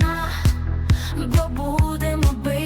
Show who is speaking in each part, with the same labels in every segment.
Speaker 1: одна, бо будемо бити.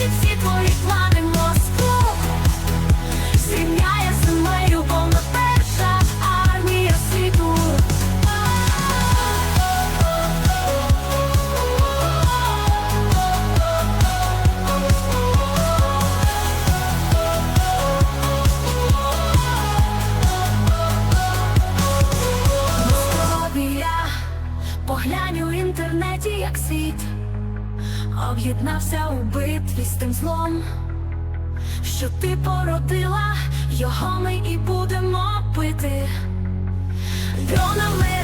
Speaker 1: знищить всі твої плани мозку, зрівняє землею повна перша армія світу. Поглянь у інтернеті, як світ об'єднався у битві з тим злом, що ти породила, його ми і будемо пити. Дронами